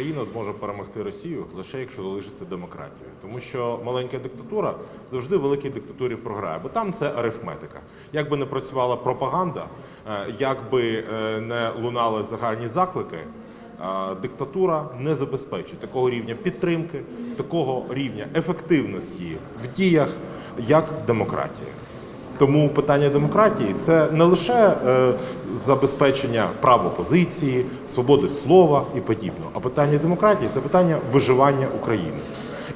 Україна зможе перемогти Росію лише якщо залишиться демократією, тому що маленька диктатура завжди великій диктатурі програє, бо там це арифметика. Як би не працювала пропаганда, е, як би е, не лунали загальні заклики. е, Диктатура не забезпечить такого рівня підтримки, такого рівня ефективності в діях, як демократія. Тому питання демократії це не лише е, забезпечення прав опозиції, свободи слова і подібно, а питання демократії це питання виживання України.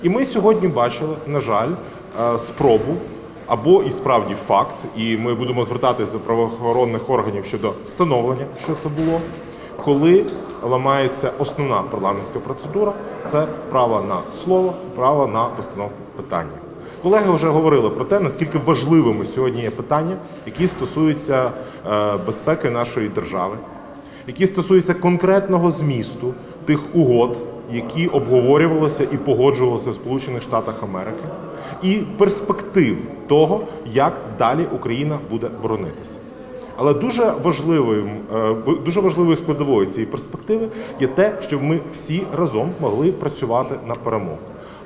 І ми сьогодні бачили, на жаль, е, спробу або і справді факт, і ми будемо звертатися до правоохоронних органів щодо встановлення, що це було, коли ламається основна парламентська процедура, це право на слово, право на постановку питання. Колеги вже говорили про те, наскільки важливими сьогодні є питання, які стосуються е, безпеки нашої держави, які стосуються конкретного змісту тих угод, які обговорювалися і погоджувалися в Сполучених Штатах Америки, і перспектив того, як далі Україна буде боронитися. Але дуже важливою, е, дуже важливою складовою цієї перспективи є те, щоб ми всі разом могли працювати на перемогу.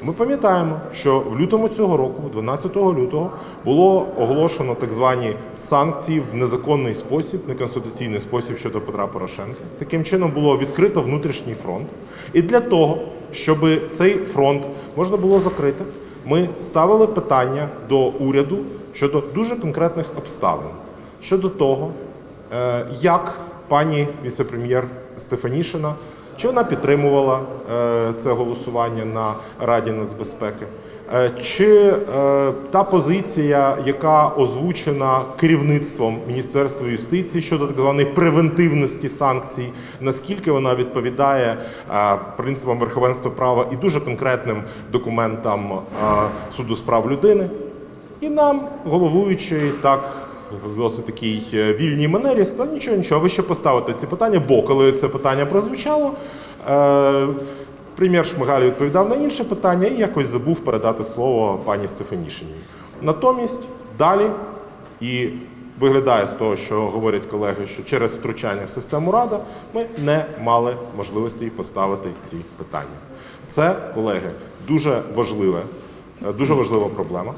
Ми пам'ятаємо, що в лютому цього року, 12 лютого, було оголошено так звані санкції в незаконний спосіб, неконституційний спосіб щодо Петра Порошенка. Таким чином було відкрито внутрішній фронт. І для того, щоб цей фронт можна було закрити, ми ставили питання до уряду щодо дуже конкретних обставин щодо того, е, як пані віце-прем'єр Стефанішина, чи вона підтримувала е, це голосування на Раді нацбезпеки, е, чи е, та позиція, яка озвучена керівництвом Міністерства юстиції щодо так званої превентивності санкцій, наскільки вона відповідає принципам верховенства права і дуже конкретним документам суду з прав людини. І нам, головуючий, так досить такій е, вільній манері, сказав, нічого, нічого, ви ще поставите ці питання, бо коли це питання прозвучало, е, прем'єр Шмигаль відповідав на інше питання і якось забув передати слово пані Стефанішині. Натомість далі і виглядає з того, що говорять колеги, що через втручання в систему Рада ми не мали можливості поставити ці питання. Це, колеги, дуже важливе, е, дуже важлива проблема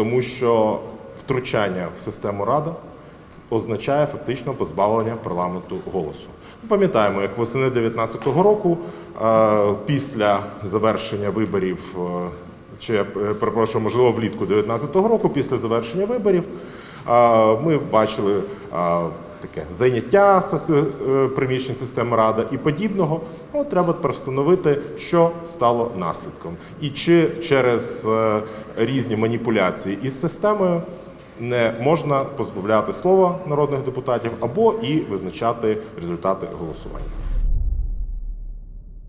тому що втручання в систему Рада означає фактично позбавлення парламенту голосу. Ми пам'ятаємо, як восени 2019 року, е, після завершення виборів, е, чи е, перепрошую, можливо, влітку 2019 року, після завершення виборів, е, ми бачили е, таке е, приміщень системи Рада і подібного. От треба тепер встановити, що стало наслідком, і чи через е, різні маніпуляції із системою не можна позбавляти слова народних депутатів або і визначати результати голосування.